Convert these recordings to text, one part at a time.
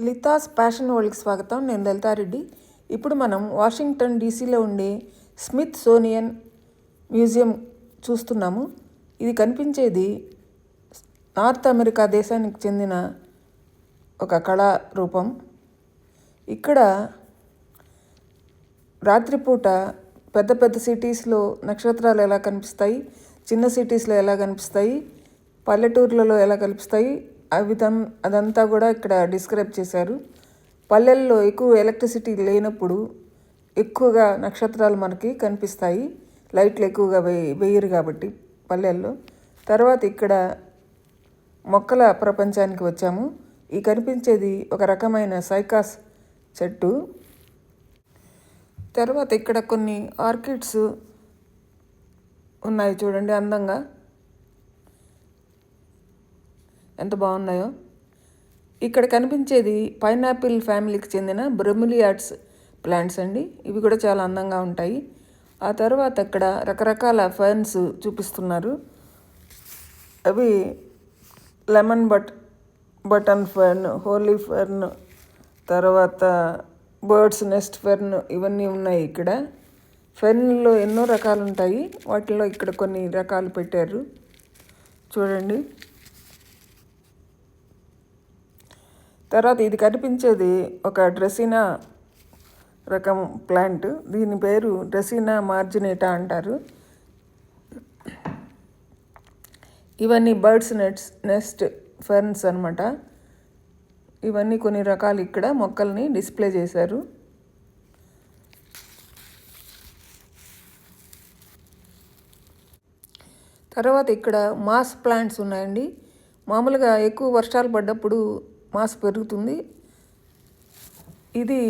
లితాస్ passion వరల్డ్కి స్వాగతం. నేను లలితారెడ్డి. ఇప్పుడు మనం వాషింగ్టన్ డీసీలో ఉండే స్మిత్ సోనియన్ మ్యూజియం చూస్తున్నాము. ఇది కనిపించేది నార్త్ అమెరికా దేశానికి చెందిన ఒక కళారూపం. ఇక్కడ రాత్రిపూట పెద్ద పెద్ద సిటీస్లో నక్షత్రాలు ఎలా కనిపిస్తాయి చిన్న సిటీస్లో ఎలా కనిపిస్తాయి పల్లెటూర్లలో ఎలా కనిపిస్తాయి అవి అదంతా కూడా ఇక్కడ డిస్క్రైబ్ చేశారు. పల్లెల్లో ఎక్కువ ఎలక్ట్రిసిటీ లేనప్పుడు ఎక్కువగా నక్షత్రాలు మనకి కనిపిస్తాయి. లైట్లు ఎక్కువగా వే వేయరు కాబట్టి పల్లెల్లో. తర్వాత ఇక్కడ మొక్కల ప్రపంచానికి వచ్చాము. ఈ కనిపించేది ఒక రకమైన సైకాస్ చెట్టు. తర్వాత ఇక్కడ కొన్ని ఆర్కిడ్స్ ఉన్నాయి చూడండి అందంగా. ఎంత బాగున్నాయో. ఇక్కడ కనిపించేది పైనాపిల్ ఫ్యామిలీకి చెందిన బ్రెమిలియాట్స్ ప్లాంట్స్ అండి. ఇవి కూడా చాలా అందంగా ఉంటాయి. ఆ తర్వాత ఇక్కడ రకరకాల ఫర్న్స్ చూపిస్తున్నారు. అవి lemon but button fern holly fern తర్వాత బర్డ్స్ నెస్ట్ ఫెర్న్ ఇవన్నీ ఉన్నాయి ఇక్కడ. ఫెర్న్లో ఎన్నో రకాలు ఉంటాయి. వాటిలో ఇక్కడ కొన్ని రకాలు పెట్టారు. చూడండి. తర్వాత ఇది కనిపించేది ఒక డ్రెసినా రకం ప్లాంట్. దీని పేరు డ్రెసినా మార్జినేటా అంటారు. ఇవన్నీ బర్డ్స్ నెట్స్ నెస్ట్ ఫెర్న్స్ అనమాట ఇవన్నీ కొన్ని రకాలు ఇక్కడ మొక్కల్ని డిస్ప్లే చేశారు. తర్వాత ఇక్కడ మాస్ ప్లాంట్స్ ఉన్నాయండి. మామూలుగా ఎక్కువ వర్షాలు పడ్డప్పుడు మాస్ పెరుగుతుంది. ఇది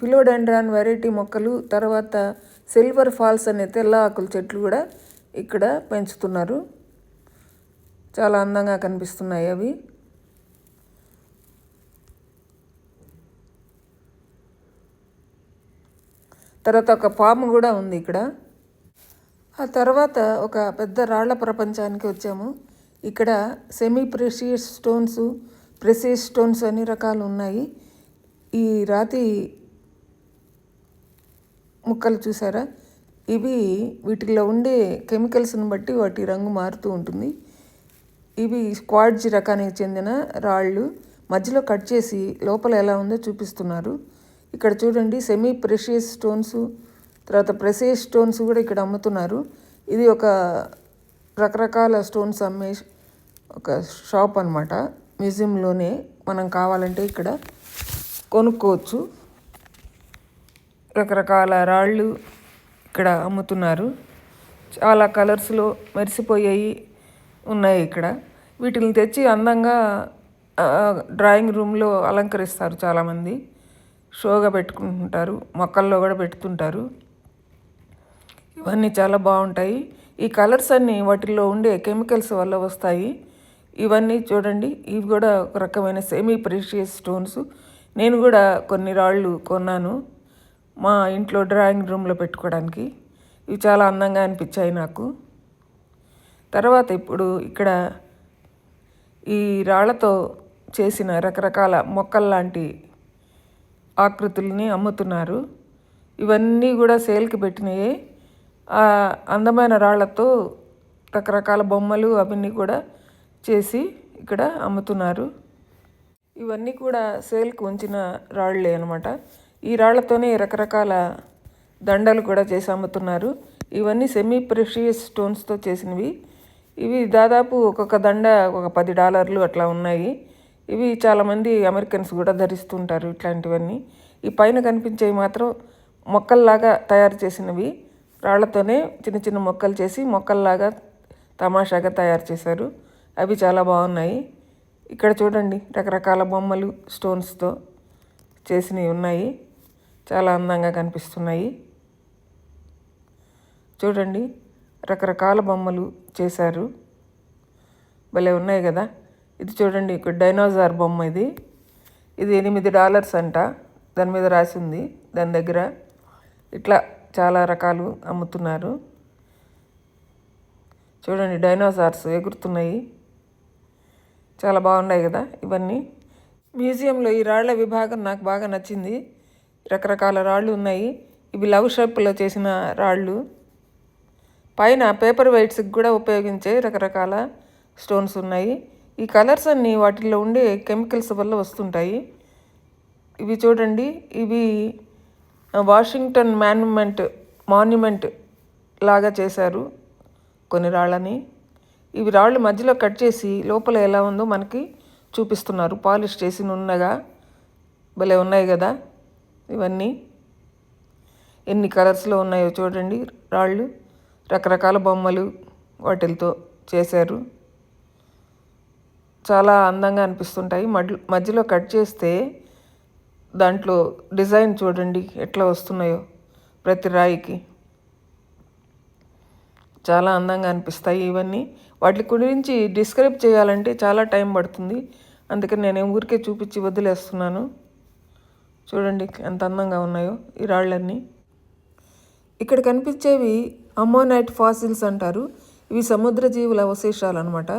ఫిలోడెండ్రాన్ వెరైటీ మొక్కలు తర్వాత సిల్వర్ ఫాల్స్ అనే తెల్ల ఆకుల చెట్లు కూడా ఇక్కడ పెంచుతున్నారు. చాలా అందంగా కనిపిస్తున్నాయి అవి. తర్వాత ఒక పాము కూడా ఉంది ఇక్కడ. ఆ తర్వాత ఒక పెద్ద రాళ్ళ ప్రపంచానికి వచ్చాము. ఇక్కడ semi precious stones precious stones అన్ని రకాలు ఉన్నాయి. ఈ రాతి ముక్కలు చూసారా? ఇవి వీటిలో ఉండే కెమికల్స్ని బట్టి వాటి రంగు మారుతూ ఉంటుంది. ఇవి స్క్వాడ్జ్ రకానికి చెందిన రాళ్ళు. మధ్యలో కట్ చేసి లోపల ఎలా ఉందో చూపిస్తున్నారు. ఇక్కడ చూడండి సెమీ ప్రెషియస్ స్టోన్స్ తర్వాత ప్రెసియస్ స్టోన్స్ కూడా ఇక్కడ అమ్ముతున్నారు. ఇది ఒక రకరకాల స్టోన్స్ అమ్మే ఒక షాప్ అనమాట మ్యూజియంలోనే మనం కావాలంటే ఇక్కడ కొనుక్కోవచ్చు. రకరకాల రాళ్ళు ఇక్కడ అమ్ముతున్నారు. చాలా కలర్స్లో మెరిసిపోయాయి ఉన్నాయి ఇక్కడ. వీటిని తెచ్చి అందంగా డ్రాయింగ్ రూమ్లో అలంకరిస్తారు చాలామంది. షోగా పెట్టుకుంటుంటారు మొక్కల్లో కూడా పెడుతుంటారు ఇవన్నీ చాలా బాగుంటాయి. ఈ కలర్స్ అన్నీ వాటిల్లో ఉండే కెమికల్స్ వల్ల వస్తాయి. ఇవన్నీ చూడండి. ఇవి కూడా ఒక రకమైన సెమీ ప్రెషియస్ స్టోన్స్ నేను కూడా కొన్ని రాళ్ళు కొన్నాను మా ఇంట్లో డ్రాయింగ్ రూమ్లో పెట్టుకోవడానికి. ఇవి చాలా అందంగా అనిపించాయి నాకు. తర్వాత ఇప్పుడు ఇక్కడ ఈ రాళ్ళతో చేసిన రకరకాల మొక్కల్లాంటి ఆకృతుల్ని అమ్ముతున్నారు. ఇవన్నీ కూడా సేల్కి పెట్టినయే. అందమైన రాళ్ళతో రకరకాల బొమ్మలు అవన్నీ కూడా చేసి ఇక్కడ అమ్ముతున్నారు. ఇవన్నీ కూడా సేల్కి ఉంచిన రాళ్ళే అనమాట ఈ రాళ్ళతోనే రకరకాల దండలు కూడా చేసి అమ్ముతున్నారు. ఇవన్నీ సెమీ ప్రెషియస్ స్టోన్స్తో చేసినవి. ఇవి దాదాపు ఒక్కొక్క దండ ఒక పది డాలర్లు అట్లా ఉన్నాయి. ఇవి చాలామంది అమెరికన్స్ కూడా ధరిస్తుంటారు ఇట్లాంటివన్నీ. ఈ పైన కనిపించేవి మాత్రం మొక్కల్లాగా తయారు చేసినవి. రాళ్ళతోనే చిన్న చిన్న మొక్కలు చేసి మొక్కల్లాగా తమాషాగా తయారు చేశారు. అవి చాలా బాగున్నాయి. ఇక్కడ చూడండి రకరకాల బొమ్మలు స్టోన్స్తో చేసినవి ఉన్నాయి. చాలా అందంగా కనిపిస్తున్నాయి. చూడండి రకరకాల బొమ్మలు చేశారు. భలే ఉన్నాయి కదా. ఇది చూడండి ఇక్కడ డైనోసార్ బొమ్మ ఇది. ఇది ఎనిమిది డాలర్స్ అంట. దాని మీద రాసి ఉంది దాని దగ్గర. ఇట్లా చాలా రకాలు అమ్ముతున్నారు. చూడండి డైనోసార్స్ ఎగురుతున్నాయి. చాలా బాగున్నాయి కదా ఇవన్నీ. మ్యూజియంలో ఈ రాళ్ళ విభాగం నాకు బాగా నచ్చింది. రకరకాల రాళ్ళు ఉన్నాయి. ఇవి లవ్ షేప్లో చేసిన రాళ్ళు పైన పేపర్ వెయిట్స్కి కూడా ఉపయోగించే రకరకాల స్టోన్స్ ఉన్నాయి. ఈ కలర్స్ అన్నీ వాటిల్లో ఉండే కెమికల్స్ వల్ల వస్తుంటాయి. ఇవి చూడండి. ఇవి వాషింగ్టన్ మాన్యుమెంట్ మాన్యుమెంట్ లాగా చేశారు కొన్ని రాళ్ళని. ఇవి రాళ్ళు మధ్యలో కట్ చేసి లోపల ఎలా ఉందో మనకి చూపిస్తున్నారు. పాలిష్ చేసి నున్నగా భలే ఉన్నాయి కదా ఇవన్నీ. ఎన్ని కలర్స్లో ఉన్నాయో చూడండి రాళ్ళు. రకరకాల బొమ్మలు వాటితో చేశారు. చాలా అందంగా అనిపిస్తుంటాయి. మడ్లు మధ్యలో కట్ చేస్తే దాంట్లో డిజైన్ చూడండి ఎట్లా వస్తున్నాయో ప్రతి రాయికి. చాలా అందంగా అనిపిస్తాయి ఇవన్నీ. వాటి గురించి డిస్క్రైబ్ చేయాలంటే చాలా టైం పడుతుంది. అందుకని నేను ఊరికే చూపించి వదిలేస్తున్నాను. చూడండి ఎంత అందంగా ఉన్నాయో ఈ రాళ్ళన్నీ. ఇక్కడ కనిపించేవి అమ్మోనైట్ ఫాసిల్స్ అంటారు. ఇవి సముద్ర జీవుల అవశేషాలు అనమాట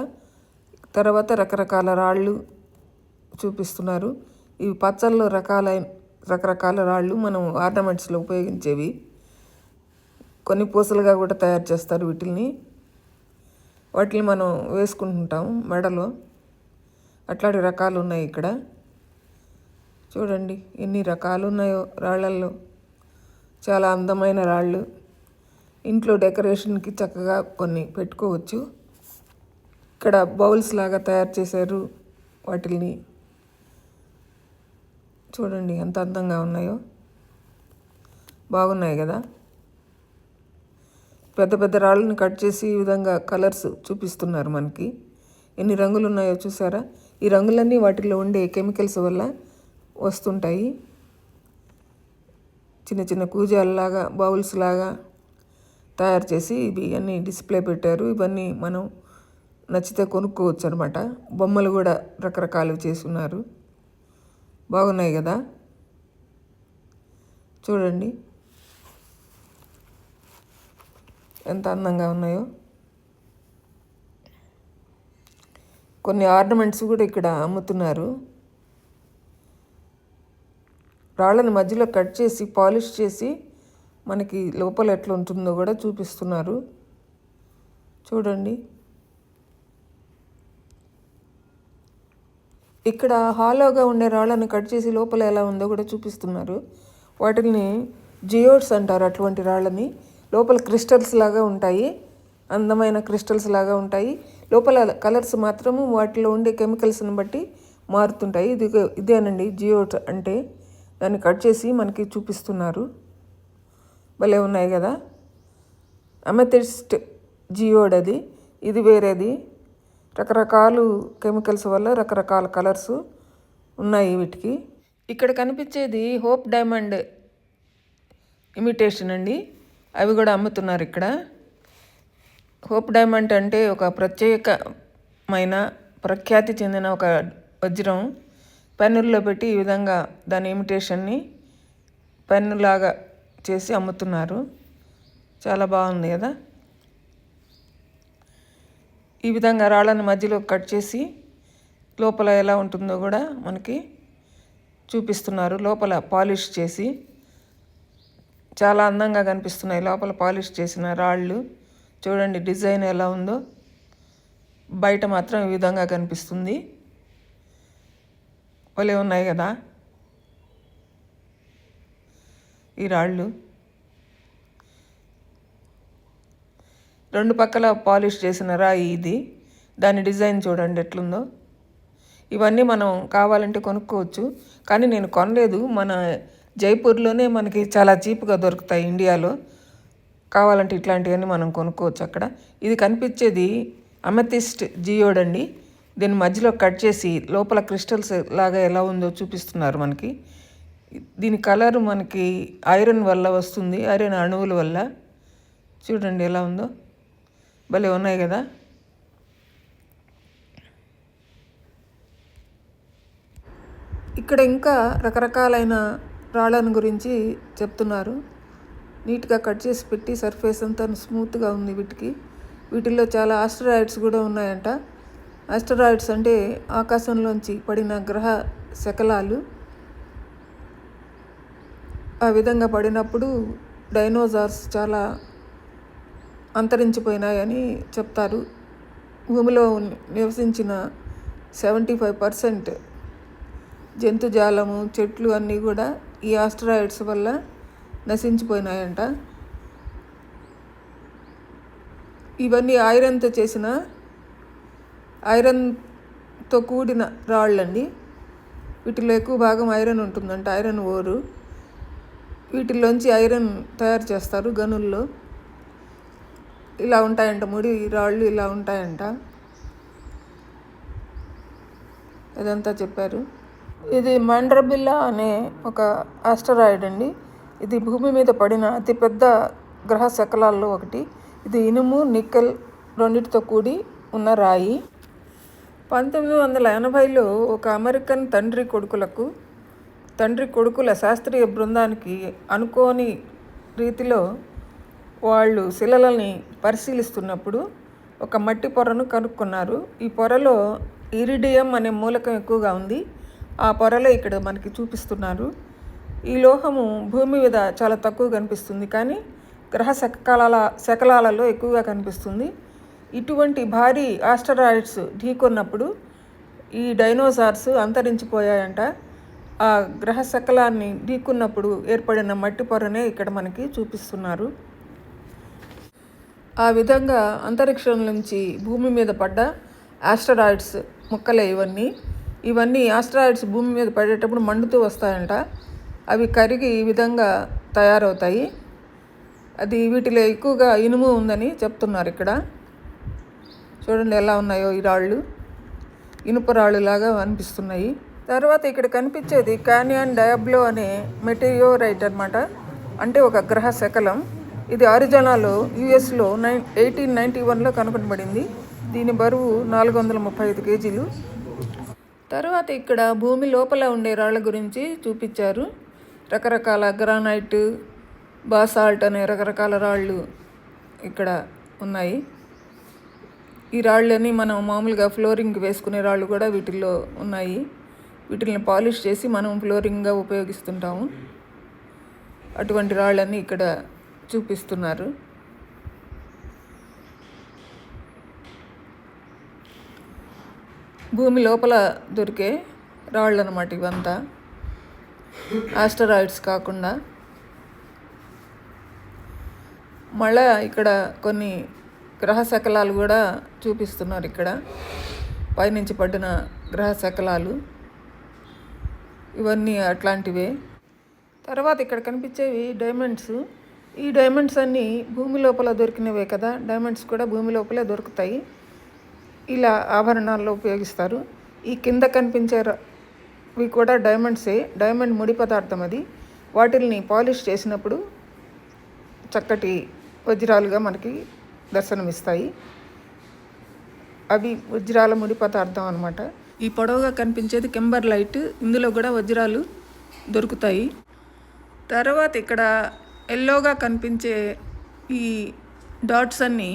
తర్వాత రకరకాల రాళ్ళు చూపిస్తున్నారు. ఇవి పచ్చల్లో రకాలైన రకరకాల రాళ్ళు మనం ఆర్నమెంట్స్లో ఉపయోగించేవి. కొన్ని పూసలుగా కూడా తయారు చేస్తారు వీటిని వాటిని మనం వేసుకుంటుంటాం మెడలో. అట్లాంటి రకాలు ఉన్నాయి ఇక్కడ. చూడండి ఎన్ని రకాలు ఉన్నాయో రాళ్ళల్లో చాలా అందమైన రాళ్ళు. ఇంట్లో డెకరేషన్కి చక్కగా కొన్ని పెట్టుకోవచ్చు. ఇక్కడ బౌల్స్ లాగా తయారు చేశారు వాటిని చూడండి ఎంత అందంగా ఉన్నాయో. బాగున్నాయి కదా? పెద్ద పెద్ద రాళ్ళని కట్ చేసి ఈ విధంగా కలర్స్ చూపిస్తున్నారు మనకి. ఎన్ని రంగులు ఉన్నాయో చూసారా? ఈ రంగులన్నీ వాటిలో ఉండే కెమికల్స్ వల్ల వస్తుంటాయి. చిన్న చిన్న కూజాలలాగా బౌల్స్ లాగా తయారు చేసి ఇవి అన్నీ డిస్ప్లే పెట్టారు. ఇవన్నీ మనం నచ్చితే కొనుక్కోవచ్చు అనమాట బొమ్మలు కూడా రకరకాలు ఉన్నారు బాగున్నాయి కదా? చూడండి. ఎంత అందంగా ఉన్నాయో. కొన్ని ఆర్నమెంట్స్ కూడా ఇక్కడ అమ్ముతున్నారు. రాళ్ళని మధ్యలో కట్ చేసి పాలిష్ చేసి మనకి లోపల ఎట్లా ఉంటుందో కూడా చూపిస్తున్నారు. చూడండి. ఇక్కడ హాలోగా ఉండే రాళ్ళని కట్ చేసి లోపల ఎలా ఉందో కూడా చూపిస్తున్నారు. వాటిని జియోడ్స్ అంటారు అటువంటి రాళ్ళని. లోపల క్రిస్టల్స్ లాగా ఉంటాయి. అందమైన క్రిస్టల్స్ లాగా ఉంటాయి. లోపల కలర్స్ మాత్రము వాటిలో ఉండే కెమికల్స్ని బట్టి మారుతుంటాయి. ఇది ఇదేనండి జియో అంటే. దాన్ని కట్ చేసి మనకి చూపిస్తున్నారు. భలే ఉన్నాయి కదా. అమెథిస్ట్ జియోడ్ అది. ఇది వేరేది. రకరకాలు కెమికల్స్ వల్ల రకరకాల కలర్స్ ఉన్నాయి వీటికి. ఇక్కడ కనిపించేది హోప్ డైమండ్ ఇమిటేషన్ అండి. అవి కూడా అమ్ముతున్నారు ఇక్కడ. హోప్ డైమండ్ అంటే ఒక ప్రత్యేకమైన ప్రఖ్యాతి చెందిన ఒక వజ్రం. పెన్నుల్లో పెట్టి ఈ విధంగా దాని ఇమిటేషన్ని పెన్నులాగా చేసి అమ్ముతున్నారు. చాలా బాగుంది కదా? ఈ విధంగా రాళ్ళని మధ్యలో కట్ చేసి లోపల ఎలా ఉంటుందో కూడా మనకి చూపిస్తున్నారు. లోపల పాలిష్ చేసి చాలా అందంగా కనిపిస్తున్నాయి. లోపల పాలిష్ చేసిన రాళ్ళు. చూడండి డిజైన్ ఎలా ఉందో. బయట మాత్రం ఈ విధంగా కనిపిస్తుంది. భలే ఉన్నాయి కదా. ఈ రాళ్ళు. రెండు పక్కల పాలిష్ చేసిన రాయి ఇది. దాని డిజైన్ చూడండి ఎట్లుందో. ఇవన్నీ మనం కావాలంటే కొనుక్కోవచ్చు. కానీ నేను కొనలేదు. మన జైపూర్లోనే మనకి చాలా చీప్గా దొరుకుతాయి ఇండియాలో. కావాలంటే ఇట్లాంటివన్నీ మనం కొనుక్కోవచ్చు అక్కడ. ఇది కనిపించేది అమెథిస్ట్ జియోడ్ అండి. దీన్ని మధ్యలో కట్ చేసి లోపల క్రిస్టల్స్ లాగా ఎలా ఉందో చూపిస్తున్నారు మనకి. దీని కలర్ మనకి ఐరన్ వల్ల వస్తుంది ఐరన్ అణువుల వల్ల. చూడండి ఎలా ఉందో. భలే ఉన్నాయి కదా. ఇక్కడ ఇంకా రకరకాలైన రాళ్ళను గురించి చెప్తున్నారు. నీట్గా కట్ చేసి పెట్టి సర్ఫేస్ అంతా స్మూత్గా ఉంది వీటికి. వీటిల్లో చాలా ఆస్టరాయిడ్స్ కూడా ఉన్నాయంట. ఆస్టరాయిడ్స్ అంటే ఆకాశంలోంచి పడిన గ్రహ శకలాలు. ఆ విధంగా పడినప్పుడు డైనోసార్స్ చాలా అంతరించిపోయినాయని చెప్తారు. భూమిలో నివసించిన సెవెంటీ ఫైవ్ పర్సెంట్ జంతుజాలము చెట్లు అన్నీ కూడా ఈ ఆస్ట్రాయిడ్స్ వల్ల నశించిపోయినాయంట. ఇవన్నీ ఐరన్తో చేసిన ఐరన్తో కూడిన రాళ్ళండి. వీటిలో ఎక్కువ భాగం ఐరన్ ఉంటుందంట ఐరన్ ఓరు. వీటిల్లోంచి ఐరన్ తయారు చేస్తారు గనుల్లో. ఇలా ఉంటాయంట ముడి రాళ్ళు ఇలా ఉంటాయంట. ఇదంతా చెప్పారు. ఇది మండ్రబిల్లా అనే ఒక ఆస్టరాయిడ్ అండి. ఇది భూమి మీద పడిన అతిపెద్ద గ్రహ శకలాల్లో ఒకటి. ఇది ఇనుము నిక్కల్ రెండిటితో కూడి ఉన్న రాయి. పంతొమ్మిది వందల ఎనభైలో ఒక అమెరికన్ తండ్రి కొడుకులకు తండ్రి కొడుకుల శాస్త్రీయ బృందానికి అనుకోని రీతిలో వాళ్ళు శిలలని పరిశీలిస్తున్నప్పుడు ఒక మట్టి పొరను కనుక్కున్నారు. ఈ పొరలో ఇరిడియం అనే మూలకం ఎక్కువగా ఉంది. ఆ పొరలో ఇక్కడ మనకి చూపిస్తున్నారు. ఈ లోహము భూమి మీద చాలా తక్కువ కనిపిస్తుంది. కానీ గ్రహ శకలాల శకలాలలో ఎక్కువగా కనిపిస్తుంది. ఇటువంటి భారీ ఆస్టరాయిడ్స్ ఢీకొన్నప్పుడు ఈ డైనోసార్స్ అంతరించిపోయాయంట. ఆ గ్రహ శకలాన్ని ఢీకున్నప్పుడు ఏర్పడిన మట్టి పొరనే ఇక్కడ మనకి చూపిస్తున్నారు. ఆ విధంగా అంతరిక్షం నుంచి భూమి మీద పడ్డ ఆస్టరాయిడ్స్ ముక్కలే ఇవన్నీ. ఇవన్నీ ఆస్ట్రాయిడ్స్ భూమి మీద పడేటప్పుడు మండుతూ వస్తాయంట. అవి కరిగి ఈ విధంగా తయారవుతాయి. అది వీటిలో ఎక్కువగా ఇనుము ఉందని చెప్తున్నారు ఇక్కడ. చూడండి ఎలా ఉన్నాయో ఈ రాళ్ళు. ఇనుప రాళ్ళు లాగా అనిపిస్తున్నాయి. తర్వాత ఇక్కడ కనిపించేది కానియన్ డయాబ్లో అనే మెటీరియోరైట్ అనమాట అంటే ఒక గ్రహ శకలం. ఇది అరిజనాలో యుఎస్లో నైన్ ఎయిటీన్ నైంటీ వన్లో కనుగొనబడింది. దీని బరువు నాలుగు వందల ముప్పై ఐదు కేజీలు. తర్వాత ఇక్కడ భూమి లోపల ఉండే రాళ్ళ గురించి చూపించారు. రకరకాల గ్రానైట్ బాసాల్ట్ అనే రకరకాల రాళ్ళు ఇక్కడ ఉన్నాయి. ఈ రాళ్ళని మనం మామూలుగా ఫ్లోరింగ్ వేసుకునే రాళ్ళు కూడా వీటిల్లో ఉన్నాయి. వీటిని పాలిష్ చేసి మనం ఫ్లోరింగ్గా ఉపయోగిస్తుంటాము. అటువంటి రాళ్ళని ఇక్కడ చూపిస్తున్నారు. భూమి లోపల దొరికే రాళ్ళు అనమాట ఇవంతా. ఆస్టరాయిడ్స్ కాకుండా. మళ్ళా ఇక్కడ కొన్ని గ్రహ శకలాలు కూడా చూపిస్తున్నారు ఇక్కడ. పైనుంచి పడిన గ్రహ శకలాలు ఇవన్నీ అట్లాంటివే. తర్వాత ఇక్కడ కనిపించేవి డైమండ్స్ ఈ డైమండ్స్ అన్నీ భూమి లోపల దొరికినవే కదా. డైమండ్స్ కూడా భూమి లోపలే దొరుకుతాయి. ఇలా ఆభరణాల్లో ఉపయోగిస్తారు. ఈ కింద కనిపించే ఇవి కూడా డైమండ్సే డైమండ్ ముడి పదార్థం అది. వాటిల్ని పాలిష్ చేసినప్పుడు చక్కటి వజ్రాలుగా మనకి దర్శనమిస్తాయి. అవి వజ్రాల ముడి పదార్థం అనమాట ఈ పొడవుగా కనిపించేది కెంబర్ లైట్. ఇందులో కూడా వజ్రాలు దొరుకుతాయి. తర్వాత ఇక్కడ ఎల్లోగా కనిపించే ఈ డాట్స్ అన్నీ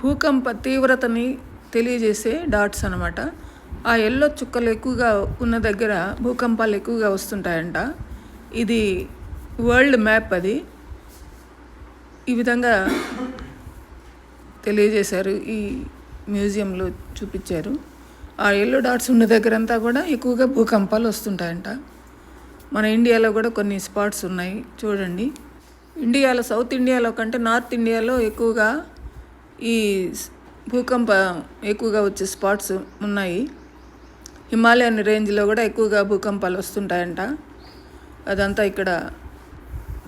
భూకంప తీవ్రతని తెలియజేసే డాట్స్ అనమాట ఆ ఎల్లో చుక్కలు ఎక్కువగా ఉన్న దగ్గర భూకంపాలు ఎక్కువగా వస్తుంటాయంట. ఇది వరల్డ్ మ్యాప్ అది. ఈ విధంగా తెలియజేశారు. ఈ మ్యూజియంలో చూపించారు. ఆ ఎల్లో డాట్స్ ఉన్న దగ్గర అంతా కూడా ఎక్కువగా భూకంపాలు వస్తుంటాయంట. మన ఇండియాలో కూడా కొన్ని స్పాట్స్ ఉన్నాయి. చూడండి. ఇండియాలో సౌత్ ఇండియాలో కంటే నార్త్ ఇండియాలో ఎక్కువగా ఈ భూకంప ఎక్కువగా వచ్చే స్పాట్స్ ఉన్నాయి. హిమాలయన్ రేంజ్లో కూడా ఎక్కువగా భూకంపాలు వస్తుంటాయంట. అదంతా ఇక్కడ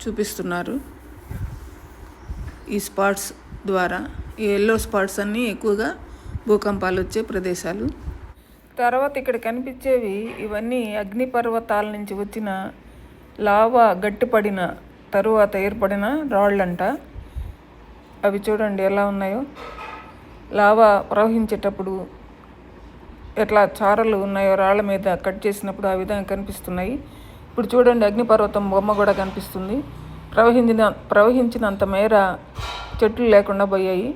చూపిస్తున్నారు. ఈ స్పాట్స్ ద్వారా ఈ ఎల్లో స్పాట్స్ అన్నీ ఎక్కువగా భూకంపాలు వచ్చే ప్రదేశాలు. తర్వాత ఇక్కడ కనిపించేవి ఇవన్నీ అగ్నిపర్వతాల నుంచి వచ్చిన లావా గట్టిపడిన తరువాత ఏర్పడిన రాళ్ళంట. అవి చూడండి ఎలా ఉన్నాయో. లావా ప్రవహించేటప్పుడు ఎట్లా చారలు ఉన్నాయో రాళ్ళ మీద కట్ చేసినప్పుడు ఆ విధంగా కనిపిస్తున్నాయి. ఇప్పుడు చూడండి అగ్నిపర్వతం బొమ్మ కూడా కనిపిస్తుంది. ప్రవహించిన ప్రవహించినంత మేర చెట్లు లేకుండా పోయాయి.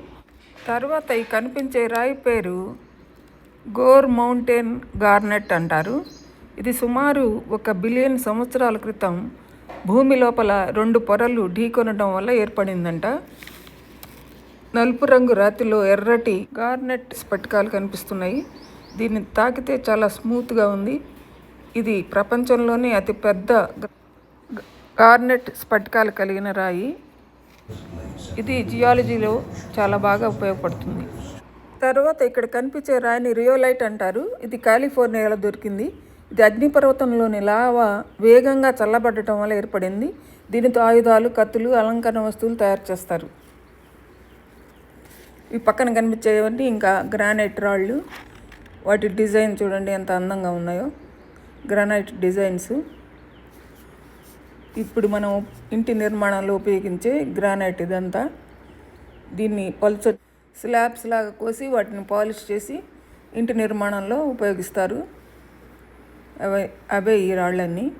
తర్వాత ఈ కనిపించే రాయి పేరు గోర్ మౌంటైన్ గార్నెట్ అంటారు. ఇది సుమారు ఒక బిలియన్ సంవత్సరాల క్రితం భూమి లోపల రెండు పొరలు ఢీకొనడం వల్ల ఏర్పడిందంట. నలుపు రంగు రాతిలో ఎర్రటి గార్నెట్ స్ఫటికాలు కనిపిస్తున్నాయి. దీన్ని తాకితే చాలా స్మూత్గా ఉంది. ఇది ప్రపంచంలోనే అతి పెద్ద గార్నెట్ స్ఫటికాలు కలిగిన రాయి. ఇది జియాలజీలో చాలా బాగా ఉపయోగపడుతుంది. తర్వాత ఇక్కడ కనిపించే రాయిని రియోలైట్ అంటారు. ఇది కాలిఫోర్నియాలో దొరికింది. ఇది అగ్నిపర్వతంలోని లావా వేగంగా చల్లబడటం వల్ల ఏర్పడింది. దీనితో ఆయుధాలు కత్తులు అలంకరణ వస్తువులు తయారు చేస్తారు. ఈ పక్కన కనిపించేవన్నీ ఇంకా గ్రానైట్ రాళ్ళు వాటి డిజైన్ చూడండి ఎంత అందంగా ఉన్నాయో. Granite designs. ఇప్పుడు మనం ఇంటి నిర్మాణంలో ఉపయోగించే గ్రానైట్ ఇదంతా. దీన్ని పలుచ స్లాబ్స్ లాగా కోసి వాటిని పాలిష్ చేసి ఇంటి నిర్మాణంలో ఉపయోగిస్తారు. అవే అవే ఈ రాళ్ళన్నీ.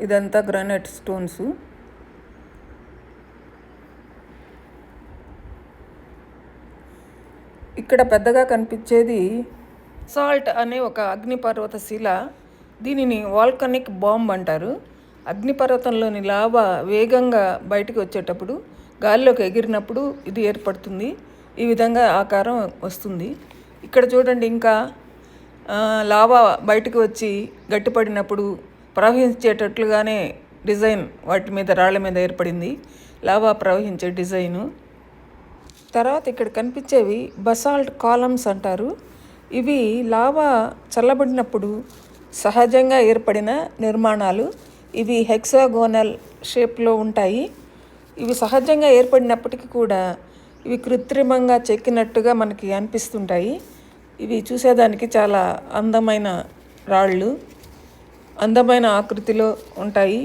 ఇదంతా గ్రానైట్ స్టోన్స్. ఇక్కడ పెద్దగా కనిపించేది సాల్ట్ అనే ఒక అగ్నిపర్వత శిల. దీనిని వాల్కనిక్ బాంబ్ అంటారు. అగ్నిపర్వతంలోని లావా వేగంగా బయటికి వచ్చేటప్పుడు గాలిలోకి ఎగిరినప్పుడు ఇది ఏర్పడుతుంది. ఈ విధంగా ఆకారం వస్తుంది. ఇక్కడ చూడండి ఇంకా లావా బయటకు వచ్చి గట్టిపడినప్పుడు ప్రవహించేటట్లుగానే డిజైన్ వాటి మీద రాళ్ళ మీద ఏర్పడింది. లావా ప్రవహించే డిజైను. తర్వాత ఇక్కడ కనిపించేవి బసాల్ట్ కాలమ్స్ అంటారు. ఇవి లావా చల్లబడినప్పుడు సహజంగా ఏర్పడిన నిర్మాణాలు. ఇవి హెక్సాగోనల్ షేప్లో ఉంటాయి. ఇవి సహజంగా ఏర్పడినప్పటికీ కూడా ఇవి కృత్రిమంగా చెక్కినట్టుగా మనకి అనిపిస్తుంటాయి. ఇవి చూసేదానికి చాలా అందమైన రాళ్ళు అందమైన ఆకృతిలో ఉంటాయి.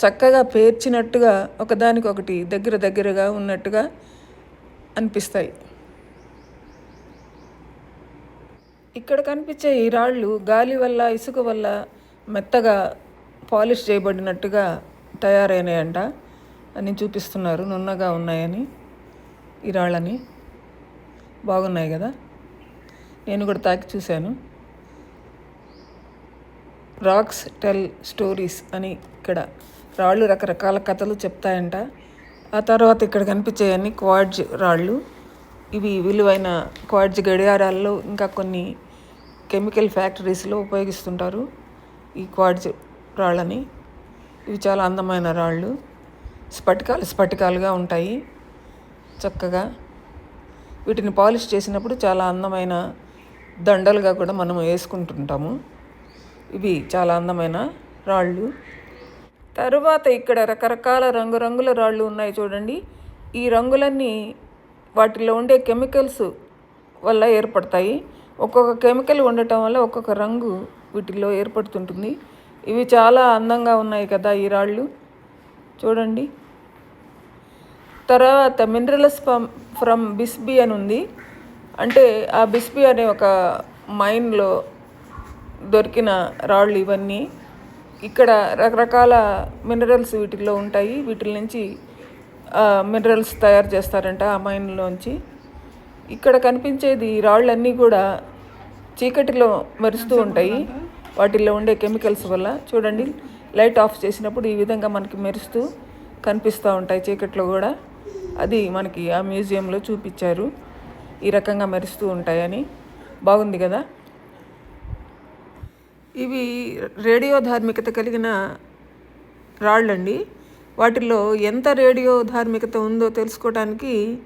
చక్కగా పేర్చినట్టుగా ఒకదానికొకటి దగ్గర దగ్గరగా ఉన్నట్టుగా అనిపిస్తాయి. ఇక్కడ కనిపించే ఈ రాళ్ళు గాలి వల్ల ఇసుక వల్ల మెత్తగా పాలిష్ చేయబడినట్టుగా తయారైనాయంట. అని చూపిస్తున్నారు. నున్నగా ఉన్నాయని. ఈ రాళ్ళని. బాగున్నాయి కదా? నేను కూడా తాకి చూశాను. రాక్స్ టెల్ స్టోరీస్ అని ఇక్కడ రాళ్ళు రకరకాల కథలు చెప్తాయంట. ఆ తర్వాత ఇక్కడ కనిపించేవన్నీ క్వాడ్జ్ రాళ్ళు. ఇవి విలువైన క్వాడ్జ్ గడియారాల్లో ఇంకా కొన్ని కెమికల్ ఫ్యాక్టరీస్లో ఉపయోగిస్తుంటారు ఈ క్వాడ్జ్ రాళ్ళని. ఇవి చాలా అందమైన రాళ్ళు. స్ఫటికాలు స్ఫటికాలుగా ఉంటాయి చక్కగా. వీటిని పాలిష్ చేసినప్పుడు చాలా అందమైన దండలుగా కూడా మనం వేసుకుంటుంటాము. ఇవి చాలా అందమైన రాళ్ళు. తర్వాత ఇక్కడ రకరకాల రంగురంగుల రాళ్ళు ఉన్నాయి చూడండి. ఈ రంగులన్నీ వాటిలో ఉండే కెమికల్స్ వల్ల ఏర్పడతాయి. ఒక్కొక్క కెమికల్ ఉండటం వల్ల ఒక్కొక్క రంగు వీటిలో ఏర్పడుతుంటుంది. ఇవి చాలా అందంగా ఉన్నాయి కదా ఈ రాళ్ళు. చూడండి. తర్వాత మినరల్స్ ఫ్రమ్ ఫ్రమ్ బిస్బీ అని ఉంది. అంటే ఆ బిస్బీ అనే ఒక మైన్లో దొరికిన రాళ్ళు ఇవన్నీ. ఇక్కడ రకరకాల మినరల్స్ వీటిల్లో ఉంటాయి. వీటి నుంచి మినరల్స్ తయారు చేస్తారంట ఆ మైన్లోంచి. ఇక్కడ కనిపించేది రాళ్ళన్నీ కూడా చీకటిలో మెరుస్తూ ఉంటాయి. వాటిల్లో ఉండే కెమికల్స్ వల్ల చూడండి లైట్ ఆఫ్ చేసినప్పుడు ఈ విధంగా మనకి మెరుస్తూ కనిపిస్తూ ఉంటాయి చీకట్లో కూడా. అది మనకి ఆ మ్యూజియంలో చూపించారు. ఈ రకంగా మెరుస్తూ ఉంటాయని. బాగుంది కదా? ఇవి రేడియో ధార్మికత కలిగిన రాళ్ళండి. వాటిల్లో ఎంత రేడియో ధార్మికత ఉందో తెలుసుకోవడానికి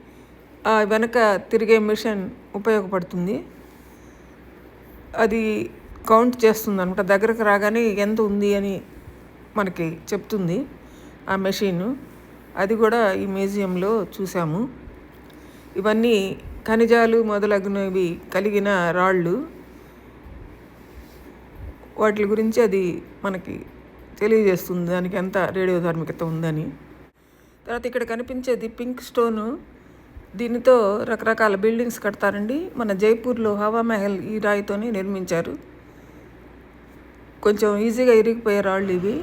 ఆ వెనక తిరిగే మిషన్ ఉపయోగపడుతుంది. అది కౌంట్ చేస్తుంది అనమాట దగ్గరకు రాగానే ఎంత ఉంది అని మనకి చెప్తుంది ఆ మెషిన్. అది కూడా ఈ మ్యూజియంలో చూసాము. ఇవన్నీ ఖనిజాలు మొదలగునవి కలిగిన రాళ్ళు. వాటి గురించి అది మనకి తెలియజేస్తుంది. దానికి ఎంత రేడియో ధార్మికత ఉందని. తర్వాత ఇక్కడ కనిపించేది పింక్ స్టోను. దీనితో రకరకాల బిల్డింగ్స్ కడతారండి. మన జైపూర్లో హవా మహల్ ఈ రాయితోనే నిర్మించారు. కొంచెం ఈజీగా ఇరిగిపోయే రాళ్ళు ఇవి.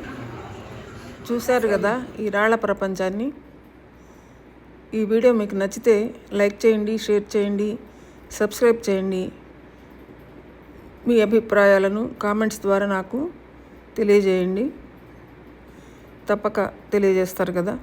చూశారు కదా ఈ రాళ్ళ ప్రపంచాన్ని. ఈ వీడియో మీకు నచ్చితే లైక్ చేయండి షేర్ చేయండి సబ్స్క్రైబ్ చేయండి. మీ అభిప్రాయాలను కామెంట్స్ ద్వారా నాకు తెలియజేయండి. తప్పక తెలియజేస్తారు కదా.